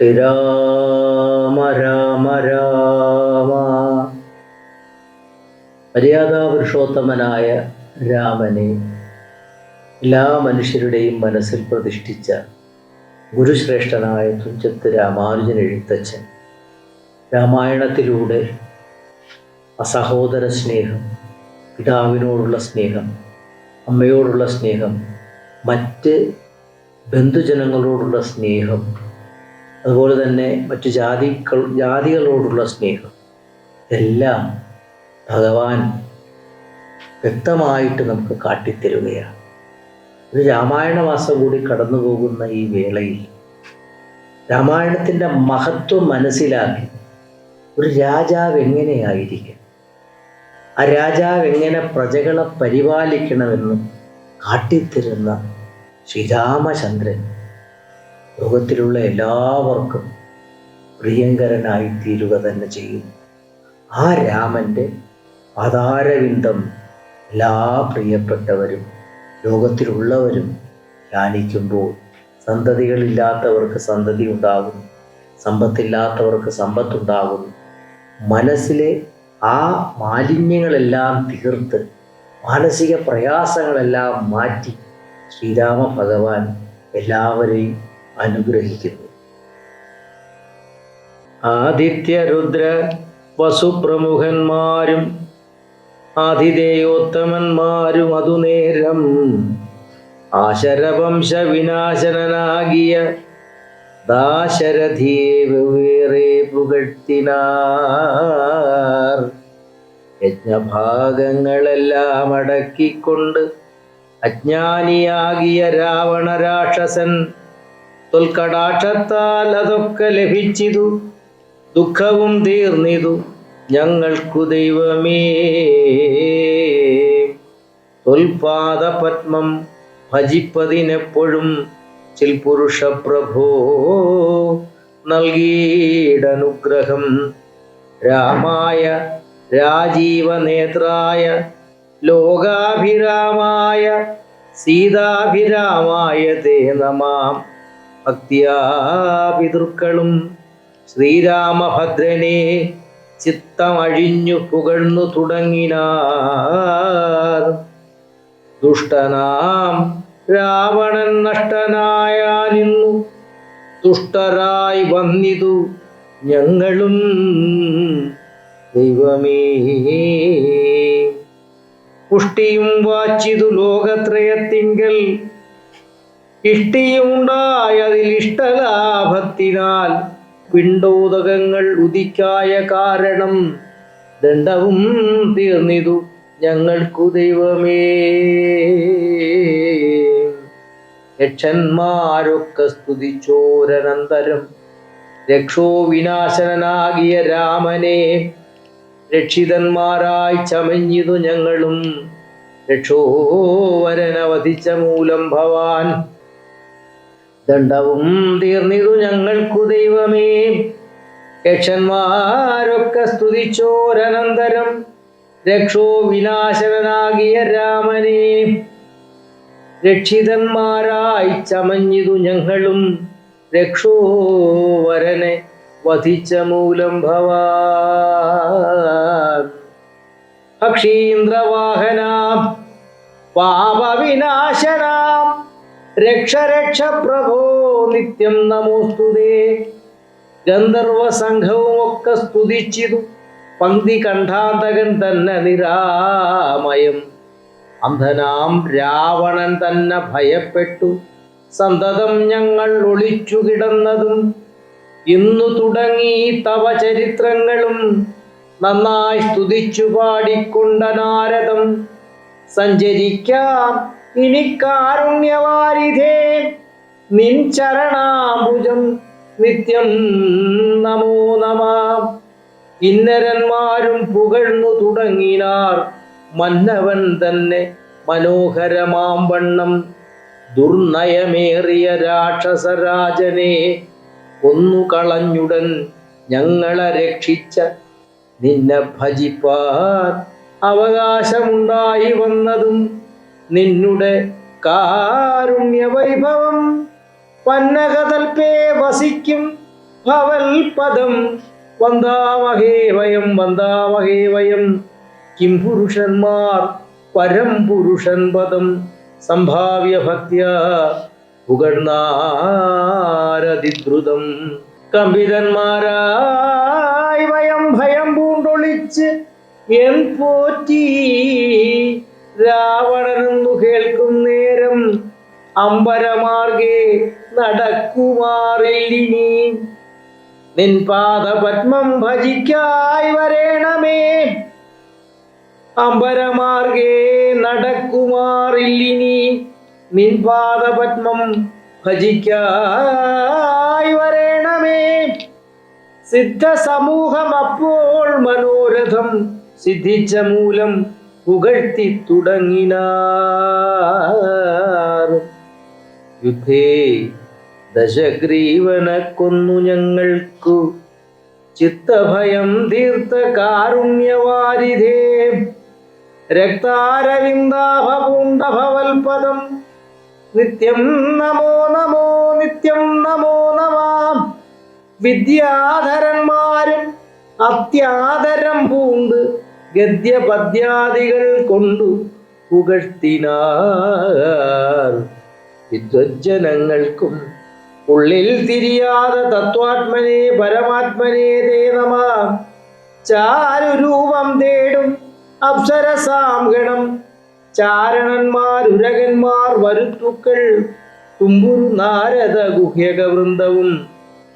ശ്രീരാമ രാമ രാമ മര്യാദാ പുരുഷോത്തമനായ രാമനെ എല്ലാ മനുഷ്യരുടെയും മനസ്സിൽ പ്രതിഷ്ഠിച്ച ഗുരുശ്രേഷ്ഠനായ തുഞ്ചത്ത് രാമാനുജൻ എഴുത്തച്ഛൻ. രാമായണത്തിലൂടെ അസഹോദര സ്നേഹം പിതാവിനോടുള്ള സ്നേഹം അമ്മയോടുള്ള സ്നേഹം മറ്റ് ബന്ധുജനങ്ങളോടുള്ള സ്നേഹം അതുപോലെ തന്നെ മറ്റു ജാതികൾ ജാതികളോടുള്ള സ്നേഹം. എല്ലാം ഭഗവാൻ വ്യക്തമായിട്ട് നമുക്ക് കാട്ടിത്തരുകയാണ്. ഒരു രാമായണ മാസം കൂടി കടന്നു പോകുന്ന ഈ വേളയിൽ രാമായണത്തിന്റെ മഹത്വം മനസ്സിലാക്കി ഒരു രാജാവ് എങ്ങനെയായിരിക്കും? ആ രാജാവ് എങ്ങനെ പ്രജകളെ പരിപാലിക്കണമെന്ന് കാട്ടിത്തരുന്ന ശ്രീരാമചന്ദ്രൻ ലോകത്തിലുള്ള എല്ലാവർക്കും പ്രിയങ്കരനായി തീരുക തന്നെ ചെയ്യും. ആ രാമന്റെ പതാരവിന്ദം എല്ലാ പ്രിയപ്പെട്ടവരും ലോകത്തിലുള്ളവരും ധ്യാനിക്കുമ്പോൾ സന്തതികളില്ലാത്തവർക്ക് സന്തതി ഉണ്ടാകും സമ്പത്തില്ലാത്തവർക്ക് സമ്പത്തുണ്ടാകും മനസ്സിലെ ആ മാലിന്യങ്ങളെല്ലാം തീർത്ത് മാനസിക പ്രയാസങ്ങളെല്ലാം മാറ്റി ശ്രീരാമ ഭഗവാൻ എല്ലാവരെയും അനുഗ്രഹിക്കുന്നു. ആദിത്യരുദ്ര വസുപ്രമുഖന്മാരും ആതിഥേയോത്തമന്മാരും അതുനേരം ആശരവംശ വിനാശനനാകിയ ദാശരഥിയെ വെവ്വേറെ പുകഴ്ത്തിനാർ. യജ്ഞഭാഗങ്ങളെല്ലാം അടക്കിക്കൊണ്ട് അജ്ഞാനിയാകിയ രാവണ രാക്ഷസൻ തൊൽക്കടാക്ഷത്താൽ അതൊക്കെ ലഭിച്ചിതു. ദുഃഖവും തീർന്നിതു. ഞങ്ങൾക്കു ദൈവമേ. തൊൽപാദപത്മം ഭജിപ്പതിനെപ്പോഴും ചിൽ പുരുഷ പ്രഭോ നൽകിയിടനുഗ്രഹം. രാമായ രാജീവനേത്രായ ലോകാഭിരാമായ സീതാഭിരാമായ തേ നമാം. ഭക്തിയാ പിതൃക്കളും ശ്രീരാമഭദ്രനെ ചിത്തമഴിഞ്ഞു പുകഴ്ന്നു തുടങ്ങിനാർ. ദുഷ്ടനാം രാവണൻ നഷ്ടനായാലിന്നു ദുഷ്ടരായി വന്നിതു ഞങ്ങളും ദൈവമേ. പുഷ്ടിയും വാച്ചിതു ലോകത്രയത്തിങ്കൽ ഇഷ്ടിയുണ്ടായതിൽ ഇഷ്ടലാഭത്തിനാൽ പിണ്ടോദകങ്ങൾ ഉദിക്കായ കാരണം ദണ്ഡവും തീർന്നിതു ഞങ്ങൾക്കു ദൈവമേ. യക്ഷന്മാരൊക്കെ സ്തുതിച്ചോരനന്തരം. രക്ഷോ വിനാശനനാകിയ രാമനെ രക്ഷിതന്മാരായി ചമഞ്ഞിതു ഞങ്ങളും. രക്ഷോവരനവധിച്ച മൂലം ഭവാൻ ദണ്ഡവും തീർന്നിതു ഞങ്ങൾക്കു ദൈവമേ. യക്ഷന്മാരൊക്കെ സ്തുതിച്ചോരനന്തരം രക്ഷോ വിനാശകനാകിയ രാമനെ. രക്ഷിതന്മാരായി ചമഞ്ഞിതു ഞങ്ങളും രക്ഷോ രക്ഷോവരനെ വധിച്ച മൂലം ഭവാൻ. അക്ഷീന്ദ്രവാഹനാം പാപവിനാശനാം രക്ഷ രക്ഷ പ്രഭോ നിത്യം നമോസ്തുതേ ഗന്ധർവ സംഘവും ഒക്കെ സ്തുതിച്ചിതു പങ്ക്തി കണ്ഠാന്തകൻ തന്നെ നിരാമയം. അന്ധനാം രാവണൻ തന്നെ ഭയപ്പെട്ടു. സന്തതം ഞങ്ങൾ ഒളിച്ചു കിടന്നതും. ഇന്നു തുടങ്ങി തവ ചരിത്രങ്ങളും. നന്നായി സ്തുതിച്ചു പാടിക്കൊണ്ട നാരദം. സഞ്ചരിക്കാം ഇനി കാരുണ്യവാരിധേ നിൻ ചരണാഭുജം നിത്യം നമോ നമ. ഇന്നരന്മാരും പുകഴ്ന്നു തുടങ്ങിനാർ മന്നവൻ തന്നെ മനോഹരമാം വണ്ണം ദുർനയമേറിയ രാക്ഷസരാജനെ കൊന്നുകളഞ്ഞുടൻ ഞങ്ങളെ രക്ഷിച്ച നിന്നെ ഭജിപ്പാൻ അവകാശമുണ്ടായി വന്നതും നിന്നുടെ കാരുണ്യ കാരുണ്യവൈഭവം പന്നകതൽപേ വസിക്കും ഭവൽപദം വന്ദാമഹേ വയം വന്ദാമഹേ വയം. കിം പുരുഷന്മാർ പരം പുരുഷൻ പദം. സംഭാവ്യ ഭക്തിയ പുകഴ്ന്നാരതിദ്രുതം കമ്പിതന്മാരായി വയം ഭയം പൂണ്ടൊളിച്ച് എൻ പോറ്റി രാവണനെന്നു കേൾക്കും നേരം അമ്പരമാർഗേ നടക്കുമാറില്ലിനി. നിൻ പാദപത്മം ഭജിക്കായി വരേണമേ. അമ്പരമാർഗേ നടക്കുമാറില്ലിനി. നിൻ പാദപത്മം ഭജിക്കായി വരേണമേ. സിദ്ധ സമൂഹം അപ്പോൾ മനോരഥം സിദ്ധിച്ച മൂലം പുകഴ്ത്തി തുടങ്ങിനാർ. യുദ്ധേ ദശഗ്രീവനെ കൊന്നു ഞങ്ങൾക്കു. ചിത്തഭയം തീർത്ത കാരുണ്യവാരിധേ. രക്താരവിന്ദാഭപൂണ്ടഭവൽപദം നിത്യം നമോ നമോ നിത്യം നമോ നമാം. വിദ്യാധരന്മാരും അത്യാദരം പൂണ്ട് ഗദ്യപദ്യാദികൾ കൊണ്ടു പുകഴ്ത്തിനാർ. വിദ്വജ്ജനങ്ങൾക്കും ഉള്ളിൽ തിരിയാതെ തത്വാത്മനെ പരമാത്മനെ തേ നമ. ചാരുരൂപം തേടും അപ്സരസാംഗണം. ചാരണന്മാരുരകന്മാർ വരുത്തുക്കൾ തുമ്പുരു നാരദ ഗുഹ്യക വൃന്ദവും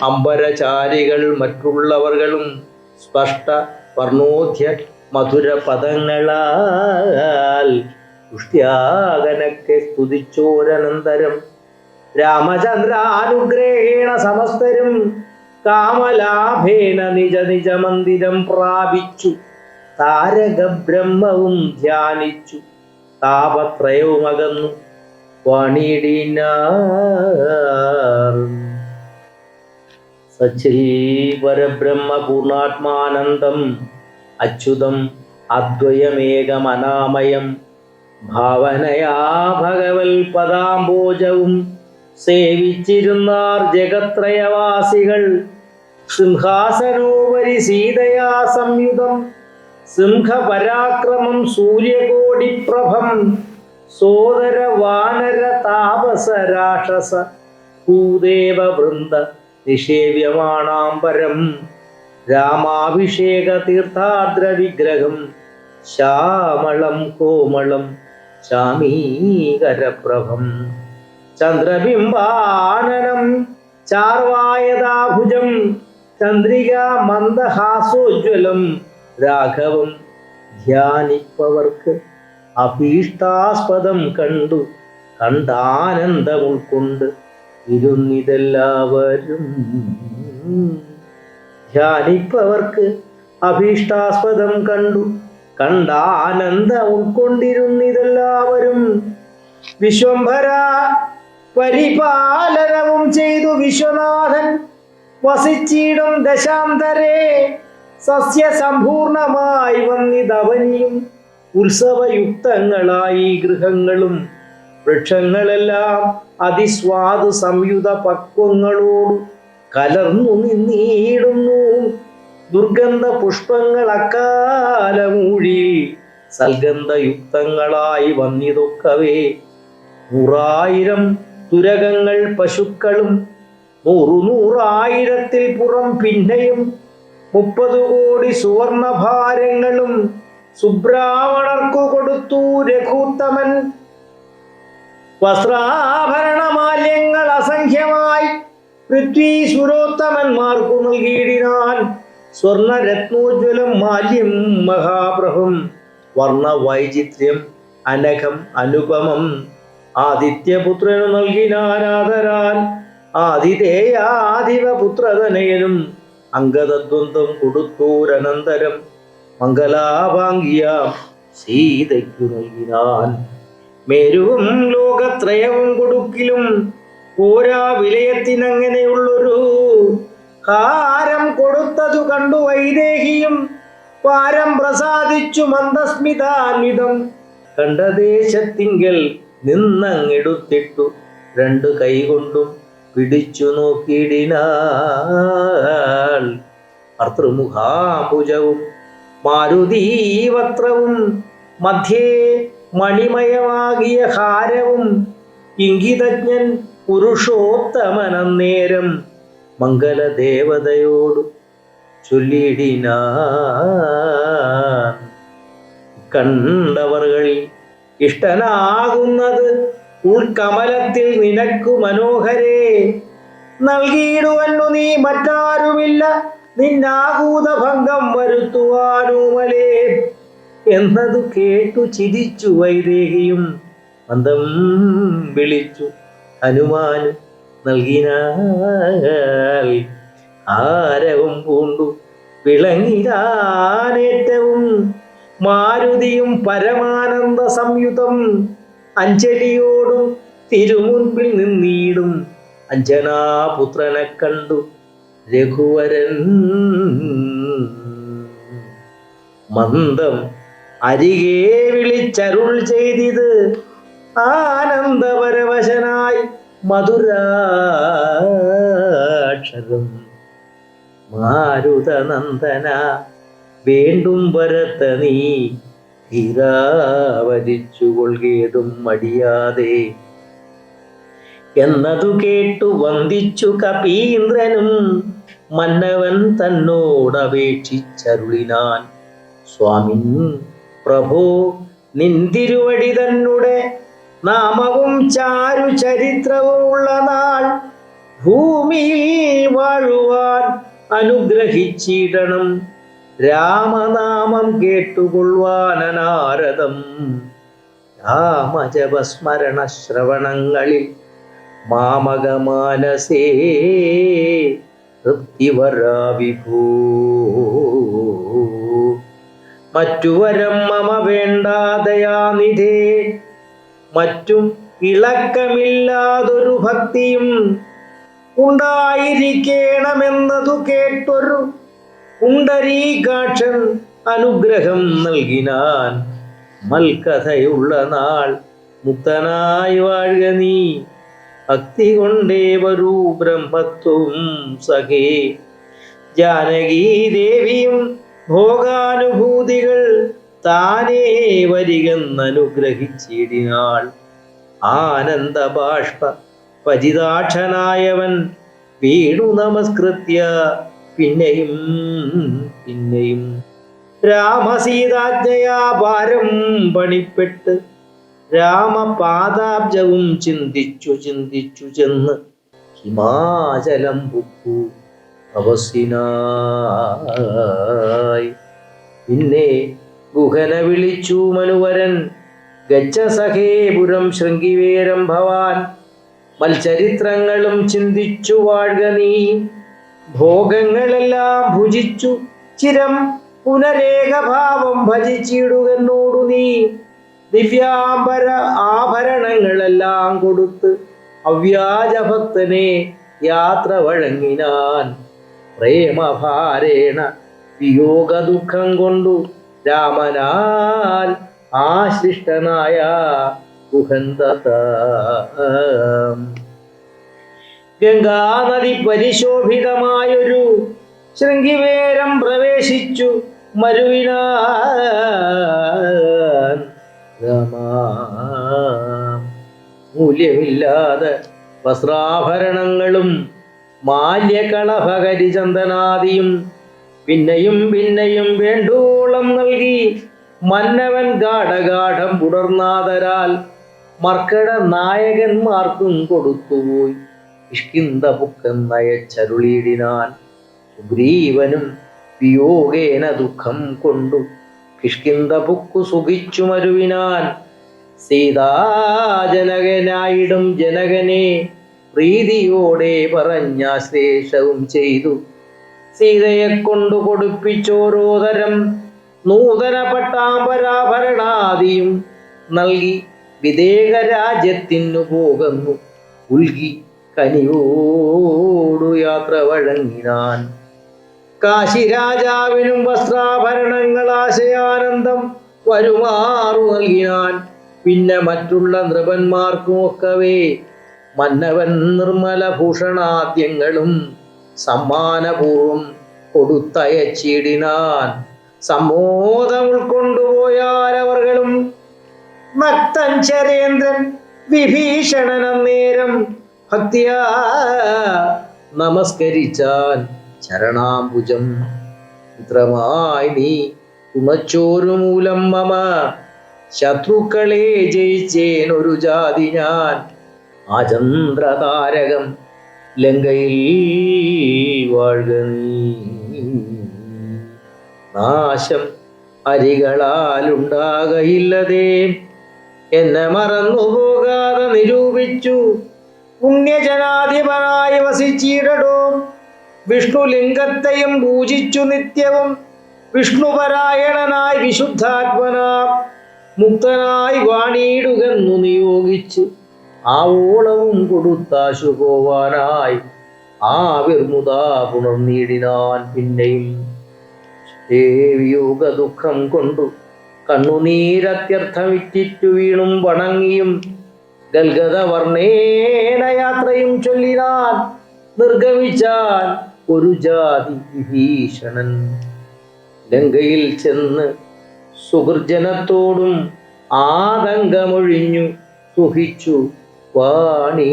അമ്പരചാരികൾ മറ്റുള്ളവർകളും സ്പഷ്ട വർണോധ്യ മധുര പദങ്ങളാൽ പുഷ്ട്യാകനക്കെ സ്തുതിച്ചോരനന്തരം. രാമചന്ദ്രാനുഗ്രഹേണ സമസ്തരും കാമലാഭേന നിജ നിജ മന്ദിരം പ്രാപിച്ചു. താരക ബ്രഹ്മവും ധ്യാനിച്ചു. താപത്രയവുമകന്നു. വാണിടിനാർ. സച്ചിൽ പരബ്രഹ്മ പൂർണാത്മാനന്ദം അച്യുതം അദ്വയമേകമനാമയം. ഭാവനയാ ഭഗവൽ പദാംബോജവും സേവിച്ചിരുന്നാർ ജഗത്രയവാസികൾ. സിംഹാസനോപരി സീതയാ സംയുതം. സിംഹപരാക്രമം സൂര്യകോടിപ്രഭം. സോദര വാനര താപസ രാക്ഷസ ഭൂദേവ വൃന്ദ നിഷേവ്യമാണാംബരം. രാമാഭിഷേക തീർത്ഥാദ്ര വിഗ്രഹം ശ്യാമളം കോമളം ശാമീകരപ്രഭം. ചന്ദ്രബിംബാനനം ചാർവായതാഭുജം ചന്ദ്രിക മന്ദഹാസോജ്വലം. രാഘവം ധ്യാനിപ്പവർക്ക് അഭീഷ്ടാസ്പദം കണ്ടു കണ്ടാനന്ദം ഉൾക്കൊണ്ട് ഇരുന്നിതെല്ലാവരും. ധ്യാനിപ്പവർക്ക് അഭീഷ്ടാസ്പദം കണ്ടു. കണ്ട ആനന്ദ ഉൾക്കൊണ്ടിരുന്നിതെല്ലാവരും വിശ്വംഭര പരിപാലനവും ചെയ്തു വിശ്വനാഥൻ വസിച്ചിടും ദശാന്തരേ. സസ്യസമ്പൂർണമായി വന്നിതവനിയും ഉത്സവയുക്തങ്ങളായി ഗൃഹങ്ങളും വൃക്ഷങ്ങളെല്ലാം അതിസ്വാദു സംയുത പക്വങ്ങളോട് കലർന്നു നിന്നീടുന്നു. ദുർഗന്ധ പുഷ്പങ്ങൾ അക്കാലമൂഴി സൽഗന്ധയുക്തങ്ങളായി വന്നിതൊക്കവേ. നൂറായിരം തുരകങ്ങൾ പശുക്കളും നൂറു നൂറായിരത്തിൽ പുറം പിന്നെയും മുപ്പത് കോടി സുവർണഭാരങ്ങളും സുബ്രാഹ്മണർക്കു കൊടുത്തു രഘുത്തമൻ. അസംഖ്യമായി പൃഥ്വീശ്വരോത്തമന്മാർക്കു നൽകിയിടിനാൻ. സ്വർണരത്നോജ്വലം മാല്യം മഹാപ്രഭം. വർണ വൈചിത്ര്യം അനഘം അനുപമം. ആദിത്യപുത്രനു നൽകിനാനാദരാൻ ആതിഥേയാധിപപുത്രതനയനും അംഗതദ്വന്ദ്വം കൊടുത്തൂരനന്തരം. മംഗലാഭാംഗിയ സീതയ്ക്കു നൽകിനാൻ. മേരുവും ലോകത്രയവും കൊടുക്കിലും പോരാ വിലയത്തിനങ്ങനെയുള്ളൊരു കാരം കൊടുത്തതു കണ്ടു വൈദേഹിയും പാരം പ്രസാദിച്ചു മന്ദസ്മിതാന്വിതം. കണ്ട ദേശത്തിങ്കൽ നിന്നങ്ങെടുത്തിട്ടു രണ്ടു കൈകൊണ്ടും പിടിച്ചു നോക്കിയിടിനാൾ. ഭർത്തൃമുഖാഭുജവും മാരുതീവത്രവും മധ്യേ മണിമയമാകിയ ഹാരവും ഇംഗിതജ്ഞൻ പുരുഷോത്തമനന്നേരം മംഗലദേവതയോട് ചൊല്ലിടിനാൻ കണ്ടവർകളിൽ ഇഷ്ടനാകുന്നത് ഉൾക്കമലത്തിൽ നിനക്കു മനോഹരേ. നൽകിയിടുവന്നു നീ മറ്റാരുമില്ല. നിന്നാകൂത ഭംഗം വരുത്തുവാനുമലേ എന്നതു കേട്ടു ചിരിച്ചു വൈദേഹിയും മന്ദം വിളിച്ചു. ഹനുമാനും നൽകിനാൽ ആരവും പൂണ്ടു. വിളങ്ങിരാനേറ്റവും മാരുതിയും പരമാനന്ദ സംയുതം അഞ്ജലിയോടും തിരുമുൻപിൽ നിന്നീടും. അഞ്ജനാപുത്രനെ കണ്ടു രഘുവരൻ. മന്ദം അരികെ വിളിച്ചരുൾ ചെയ്തിത് ആനന്ദപരവശനായി മധുരാക്ഷരം. മാരുതനന്ദന വീണ്ടും വരത്ത നീ തീരാവരിച്ചു കൊள்കേതും മടിയാതെ. എന്നതു കേട്ടു വന്ദിച്ചു കപീന്ദ്രനും മന്നവൻ തന്നോടപേക്ഷിച്ചരുളിനാൻ സ്വാമിൻ പ്രഭോ നിന്തിരുവടി തന്നെ നാമവും ചാരു ചരിത്രവും ഉള്ള നാൾ ഭൂമിയിൽ വാഴുവാൻ അനുഗ്രഹിച്ചിടണം. രാമനാമം കേട്ടുകൊള്ളുവാനാരദം രാമജപസ്മരണ ശ്രവണങ്ങളിൽ മാമകമാനസേ തൃപ്തിവരാവിഭൂ. മറ്റു വരം മമ വേണ്ടാതയാനിധേ മറ്റും ഇളക്കമില്ലാതൊരു ഭക്തിയും ഉണ്ടായിരിക്കണമെന്നതു കേട്ടൊരു കുണ്ടരീകാക്ഷൻ അനുഗ്രഹം നൽകിനാൻ മൽക്കഥയുള്ള നാൾ. മുക്തനായി വാഴുക നീ. ഭക്തി കൊണ്ടേ വരൂ ബ്രഹ്മത്വം സഖേ. ജാനകീ ദേവിയും ഭോഗാനുഭൂതികൾ താനേ വരികെന്നനുഗ്രഹിച്ചിടിനാൾ. ആനന്ദ ബാഷ്പ പരിതാക്ഷനായവൻ വീണു നമസ്കൃത്യ. പിന്നെയും പിന്നെയും. രാമസീതാജ്ഞയാ ഭാരം പണിപ്പെട്ട് രാമപാദാബ്ജവും ചിന്തിച്ചു ചിന്തിച്ചു ചെന്ന് ഹിമാചലം പുക്കു അവസിനായി പിന്നെ ഗുഹന വിളിച്ചു മനുവരൻ. ഗച്ഛ സഹേപുരം ശൃംഗിവേരം ഭവാൻ. മൽചരിത്രങ്ങളും ചിന്തിച്ചു വാഴുക നീ. ഭോഗങ്ങളെല്ലാം ഭുജിച്ചു ചിരം പുനരേകഭാവം ഭജിച്ചിടുകെന്നോടു നീ. ദിവ്യാംബര ആഭരണങ്ങളെല്ലാം കൊടുത്ത് അവ്യാജഭക്തനെ യാത്ര വഴങ്ങിനാൻ. പ്രേമഭാരേണ വിയോഗ ദുഃഖം കൊണ്ടു രാമനാൽ ആശിഷ്ടനായ കുഹന്തത ഗംഗാനദി പരിശോഭിതമായൊരു ശൃംഗിവേരം പ്രവേശിച്ചു മരുവിനാൻ രാമാ. മൂല്യമില്ലാതെ വസ്ത്രാഭരണങ്ങളും മാല്യകളഭകരിചന്ദനാദിയും പിന്നെയും പിന്നെയും വേണ്ടോളം നൽകി മന്നവൻ ഗാഠഗാഠം പുടർന്നാതരാൽ മർക്കട നായകന്മാർക്കും കൊടുത്തുപോയി. ഇഷ്കിന്ത പുക്കെന്നയച്ചരുളിയിടിനാൻ സുഗ്രീവനും വിയോഗേന ദുഃഖം കൊണ്ടു കിഷ്കിന്ത പുക്കു സുഖിച്ചു മരുവിനാൻ സീതാജനകനായിടും ജനകനെ പ്രീതിയോടെ പറഞ്ഞാശ്ലേഷവും ചെയ്തു. സീതയെ കൊണ്ടു കൊടുപ്പിച്ചോരോ തരം നൂതന പട്ടാമ്പരാഭരണാദിയും നൽകി വിദേഹ രാജ്യത്തിനു പോകുന്നു. ഉൽകി കനിയോടു യാത്ര വഴങ്ങിനാൻ. കാശിരാജാവിനും വസ്ത്രാഭരണങ്ങൾ ആശയാനന്ദം വരുമാറു നൽകിനാൻ. പിന്നെ മറ്റുള്ള നൃപന്മാർക്കും ഒക്കവേ മന്നവൻ നിർമ്മല ഭൂഷണാദ്യങ്ങളും സമ്മാനപൂർവം കൊടുത്തയച്ചിടിനാൻ. സമ്മോദം ഉൾക്കൊണ്ടുപോയാലവർകളും ഭക്തൻ ചരേന്ദ്രൻ വിഭീഷണനം നേരം ഭക്തിയ നമസ്കരിച്ചാൻ ചരണാംബുജം. മിത്രമായി നീ കുമച്ചോരു മൂലം മമ. ശത്രുക്കളെ ജയിച്ചേൻ ഒരു ജാതി ഞാൻ. ആചന്ദ്രതാരകം ലങ്കയിൽ വാഴുക നീ. നാശം അരികളാലുണ്ടാകയില്ലതേ. എന്നെ മറന്നുപോകാതെ നിരൂപിച്ചു. പുണ്യജനാധിപനായി വസിച്ചിടടോ. വിഷ്ണുലിംഗത്തെയും പൂജിച്ചു നിത്യവും. വിഷ്ണുപരായണനായി വിശുദ്ധാത്മനാ. മുക്തനായി വാണിയിടുകെന്നു നിയോഗിച്ച് ആവോളവും കൊടുത്താശു പോവാനായി ആ വിർമുത പുണർനീടിനാൻ പിന്നെയും ദേവിയോഗ ദുഃഖം കൊണ്ടു കണ്ണുനീരത്യർത്ഥമിറ്റിറ്റു വീണും വണങ്ങിയും ഗൽഗത വർണേന യാത്രയും ചൊല്ലിനാൻ നിർഗമിച്ചാൻ ഒരു ജാതി വിഭീഷണൻ. ലങ്കയിൽ ചെന്ന് സുഹൃജനത്തോടും ആതങ്കമൊഴിഞ്ഞു സുഖിച്ചു വാണിടിനാർ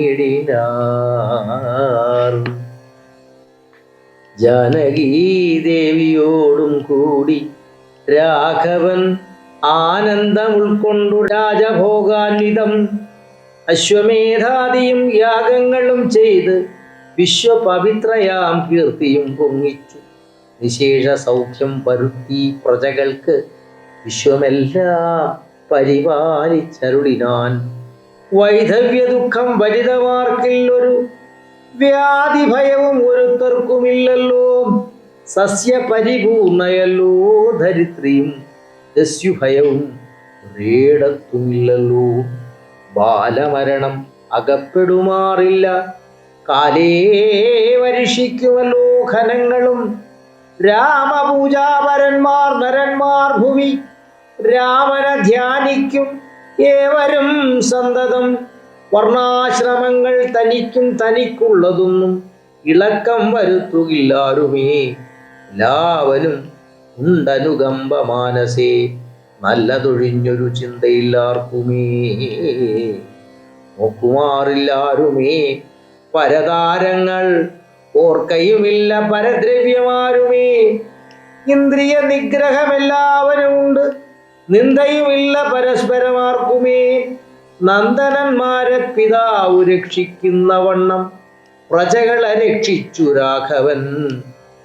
ജാനകീദേവിയോടും കൂടി രാഘവൻ ആനന്ദം ഉൾക്കൊണ്ടു രാജഭോഗാന്വിതം. അശ്വമേധാദിയും യാഗങ്ങളും ചെയ്ത് വിശ്വപവിത്രയാം കീർത്തിയും പൊങ്ങിച്ചു. വിശേഷ സൗഖ്യം വരുത്തി പ്രജകൾക്ക് വിശ്വമെല്ലാം പരിപാലിച്ചരുളിനാൻ. വൈധവ്യ ദുഃഖം വരിതമാർക്കില്ലൊരു വ്യാധി ഭയവും ഒരുത്തർക്കുമില്ലല്ലോ സസ്യപരിപൂർണയല്ലോ ധരിത്രിയും ദസ്യുഭയവും ഒരേടത്തുമില്ലല്ലോ ബാലമരണം അകപ്പെടുമാറില്ല. കാലേ വരിഷിക്കുമല്ലോ ഖനങ്ങളും രാമപൂജാപരന്മാർ നരന്മാർ ഭൂമി രാമനെ ധ്യാനിക്കും ഏവരും സന്തതം. വർണാശ്രമങ്ങൾ തനിക്കും തനിക്കുള്ളതൊന്നും ഇളക്കം വരുത്തുകില്ലാരുമേ. എല്ലാവരും ഉണ്ടനുകമ്പ മാനസേ നല്ലതൊഴിഞ്ഞൊരു ചിന്തയില്ലാർക്കുമേ. നോക്കുമാറില്ലാരുമേ പരതാരങ്ങൾ ഓർക്കയുമില്ല പരദ്രവ്യമാരുമേ. ഇന്ദ്രിയ നിഗ്രഹമെല്ലാവരും ഉണ്ട് നിന്ദയുമില്ല പരസ്പരമാർക്കുമേ. നന്ദനന്മാരെ പിതാവ് രക്ഷിക്കുന്ന വണ്ണം പ്രജകളെ രക്ഷിച്ചു രാഘവൻ.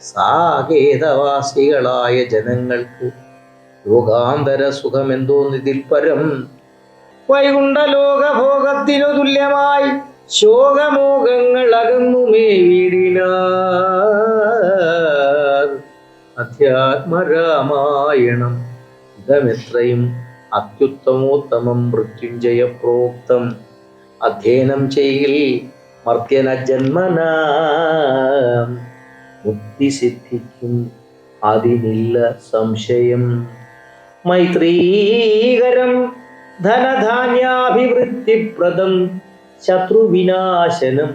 സാകേതവാസികളായ ജനങ്ങൾക്ക് ലോകാന്തര സുഖമെന്തോന്നിതിൽ പരം വൈകുണ്ഠലോകഭോഗത്തിനു തുല്യമായി ശോകമോഹങ്ങൾ അകന്നുമേ വീടിനാർ അധ്യാത്മരാമായണം ഇതമെത്രയും അത്യുത്തമോത്തമം മൃത്യുഞ്ജയ പ്രോക്തം അധ്യയനം ചെയ്യിൽ മർത്യന ജന്മന മുക്തി സിദ്ധിക്കും അതിനില്ല സംശയം. മൈത്രീകരം ധനധാന്യാഭിവൃദ്ധിപ്രദം ശത്രുവിനാശനം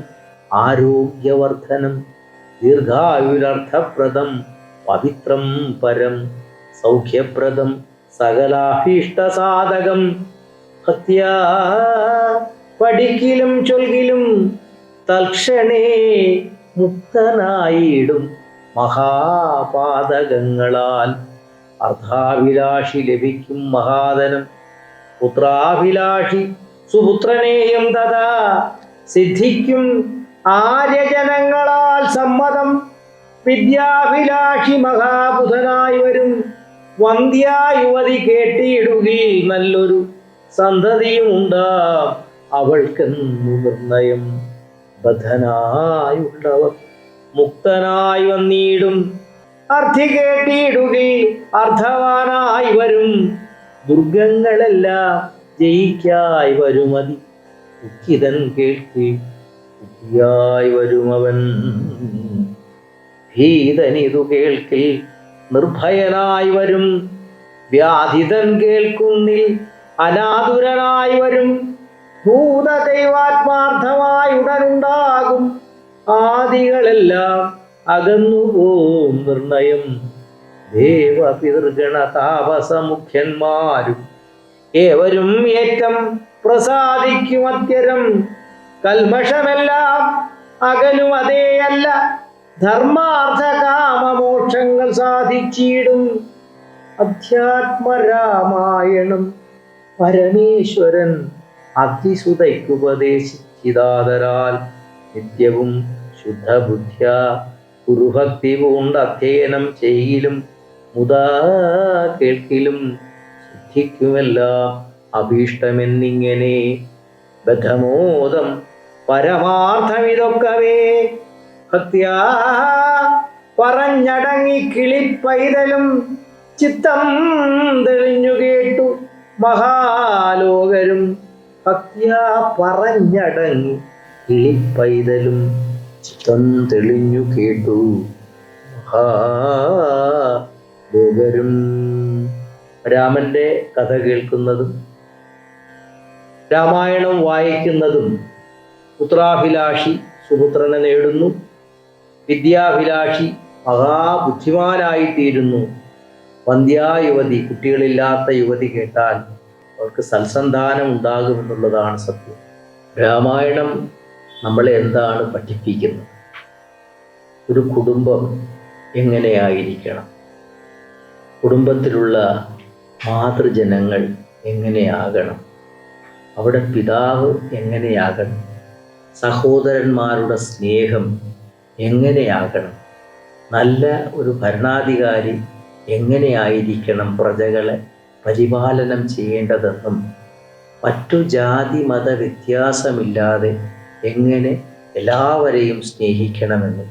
ആരോഗ്യവർദ്ധനം ദീർഘായുരർത്ഥപ്രദം പവിത്രം പരം സൗഖ്യപ്രദം സകലാഭീഷ്ടസാധകം. ഹത്യ പഠിക്കിലും ചൊൽകിലും തൽക്ഷണേ മുക്തനായിടും മഹാപാതകങ്ങളാൽ. അർദ്ധാഭിലാഷി ലഭിക്കും മഹാധനം. പുത്രാഭിലാഷി സുപുത്രനെയും തഥാ. സിദ്ധിക്കും ആര്യജനങ്ങളാൽ സമ്മതം. വിദ്യാഭിലാഷി മഹാബുധനായി വരും. വന്ധ്യാ യുവതി കേട്ടിയിടുകിൽ നല്ലൊരു സന്തതിയും ഉണ്ടാം അവൾക്കെന്നു നിർണയം. ബദ്ധനായുള്ളവർ മുക്തനായി വന്നിടും. അർത്ഥി കേട്ടിടുകിൽ അർത്ഥവാനായി വരും. ദുർഗങ്ങളെല്ലാം ജയിക്കായി വരുമതി. ദുഃഖിതൻ കേൾക്കി ദുഃഖിയായി വരുമവൻ. ഭീതനിതു കേൾക്കിൽ നിർഭയനായി വരും. വ്യാധിതൻ കേൾക്കുന്നിൽ അനാതുരനായി വരും. ഭൂതദൈവാത്മാർത്ഥമായി ഉടനുണ്ടാകും ആദികളെല്ലാം അകന്നുപോം നിർണയം. ദേവപിതൃഗണ താപസമുഖ്യന്മാരും ഏവരും ഏറ്റം പ്രസാദിക്കും അത്യരം. കൽമഷമെല്ലാം അകലും അതേയല്ല. ധർമാർത്ഥ കാമമോക്ഷങ്ങൾ സാധിച്ചിടും. അധ്യാത്മരാമായണം പരമേശ്വരൻ അതിസുതയ്ക്കുപദേശിച്ചിതാതരാൽ നിത്യവും ശുദ്ധബുദ്ധ്യ ഗുരുഭക്തി കൊണ്ട് അധ്യയനം ചെയ്യിലും മുതാ കേൾക്കിലും സിദ്ധിക്കുമല്ല അഭീഷ്ടമെന്നിങ്ങനെ ബദ്ധമോദം പരമാർത്ഥമിതൊക്കവേ. ഭക്തിയാ പറഞ്ഞടങ്ങി കിളിപ്പൈതലും ചിത്തം തെളിഞ്ഞു കേട്ടു മഹാലോകരും ഭക്തിയാ പറഞ്ഞടങ്ങി. കിളിപ്പൈതലും ചിത്തം തെളിഞ്ഞു കേട്ടു. മഹാലോകരും രാമന്റെ കഥ കേൾക്കുന്നതും രാമായണം വായിക്കുന്നതും പുത്രാഭിലാഷി സുപുത്രനെ നേടുന്നു. വിദ്യാഭിലാഷി മഹാബുദ്ധിമാനായിത്തീരുന്നു. വന്ധ്യായുവതി കുട്ടികളില്ലാത്ത യുവതി കേട്ടാൽ അവർക്ക് സൽസന്താനം ഉണ്ടാകുമെന്നുള്ളതാണ് സത്യം. രാമായണം നമ്മളെ എന്താണ് പഠിപ്പിക്കുന്നത്? ഒരു കുടുംബം എങ്ങനെയായിരിക്കണം? കുടുംബത്തിലുള്ള മാതൃജനങ്ങൾ എങ്ങനെയാകണം? അവിടെ പിതാവ് എങ്ങനെയാകണം? സഹോദരന്മാരുടെ സ്നേഹം എങ്ങനെയാകണം? നല്ല ഒരു ഭരണാധികാരി എങ്ങനെയായിരിക്കണം പ്രജകളെ പരിപാലനം ചെയ്യേണ്ടതെന്നും മറ്റു ജാതി മത വ്യത്യാസമില്ലാതെ എങ്ങനെ എല്ലാവരെയും സ്നേഹിക്കണമെന്നും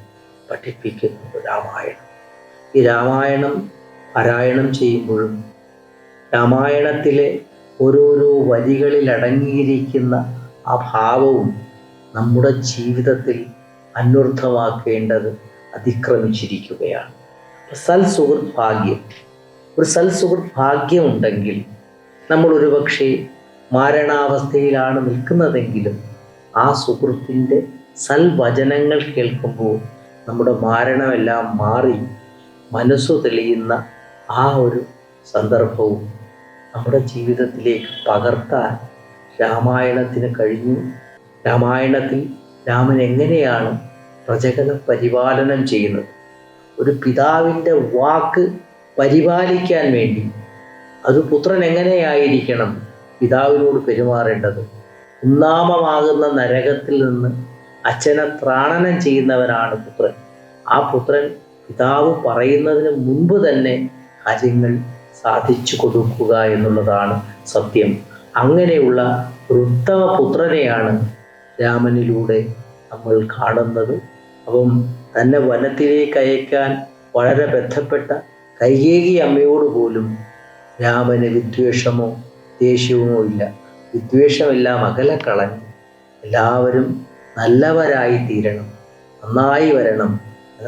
പഠിപ്പിക്കുന്നു രാമായണം. ഈ രാമായണം പാരായണം ചെയ്യുമ്പോഴും രാമായണത്തിലെ ഓരോരോ വരികളിൽ അടങ്ങിയിരിക്കുന്ന ആ ഭാവവും നമ്മുടെ ജീവിതത്തിൽ അന്വർത്ഥമാക്കേണ്ടത് അതിക്രമിച്ചിരിക്കുകയാണ്. സൽ സുഹൃത്ത് ഭാഗ്യം. ഒരു സൽസുഹൃത് ഭാഗ്യമുണ്ടെങ്കിൽ നമ്മൾ ഒരുപക്ഷെ മാരണാവസ്ഥയിലാണ് നിൽക്കുന്നതെങ്കിലും ആ സുഹൃത്തിന്റെ സൽവചനങ്ങൾ കേൾക്കുമ്പോൾ നമ്മുടെ മാരണമെല്ലാം മാറി മനസ്സ് തെളിയുന്ന ആ ഒരു സന്ദർഭവും നമ്മുടെ ജീവിതത്തിലേക്ക് പകർത്താൻ രാമായണത്തിന് കഴിഞ്ഞു. രാമായണത്തിൽ രാമൻ എങ്ങനെയാണ് പ്രജകളെ പരിപാലനം ചെയ്യുന്നത്? ഒരു പിതാവിന്റെ വാക്ക് പരിപാലിക്കാൻ വേണ്ടി. അത് പുത്രൻ എങ്ങനെയായിരിക്കണം പിതാവിനോട് പെരുമാറേണ്ടത്? ഉന്നാമമാകുന്ന നരകത്തിൽ നിന്ന് അച്ഛനെ ത്രാണനം ചെയ്യുന്നവനാണ് പുത്രൻ. ആ പുത്രൻ പിതാവ് പറയുന്നതിന് മുൻപ് തന്നെ കാര്യങ്ങൾ സാധിച്ചു കൊടുക്കുക എന്നുള്ളതാണ് സത്യം. അങ്ങനെയുള്ള വൃത്തവ പുത്രനെയാണ് രാമനിലൂടെ നമ്മൾ കാണുന്നത്. അപ്പം തന്നെ വനത്തിലേക്ക് അയക്കാൻ വളരെ ബന്ധപ്പെട്ട കൈകേകി അമ്മയോട് പോലും രാമന് വിദ്വേഷമോ ദേഷ്യവുമോ ഇല്ല. വിദ്വേഷമെല്ലാം അകലെ കളഞ്ഞു എല്ലാവരും നല്ലവരായി തീരണം നന്നായി വരണം.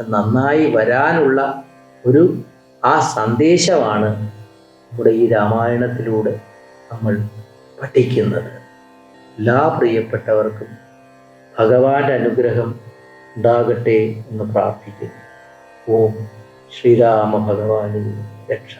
നന്നായി വരാനുള്ള ഒരു ആ സന്ദേശമാണ് നമ്മുടെ ഈ രാമായണത്തിലൂടെ നമ്മൾ പഠിക്കുന്നത്. എല്ലാ പ്രിയപ്പെട്ടവർക്കും ഭഗവാന്റെ അനുഗ്രഹം ഉണ്ടാകട്ടെ എന്ന് പ്രാർത്ഥിക്കുന്നു. ഓം ശ്രീരാമ ഭഗവാന് രക്ഷ.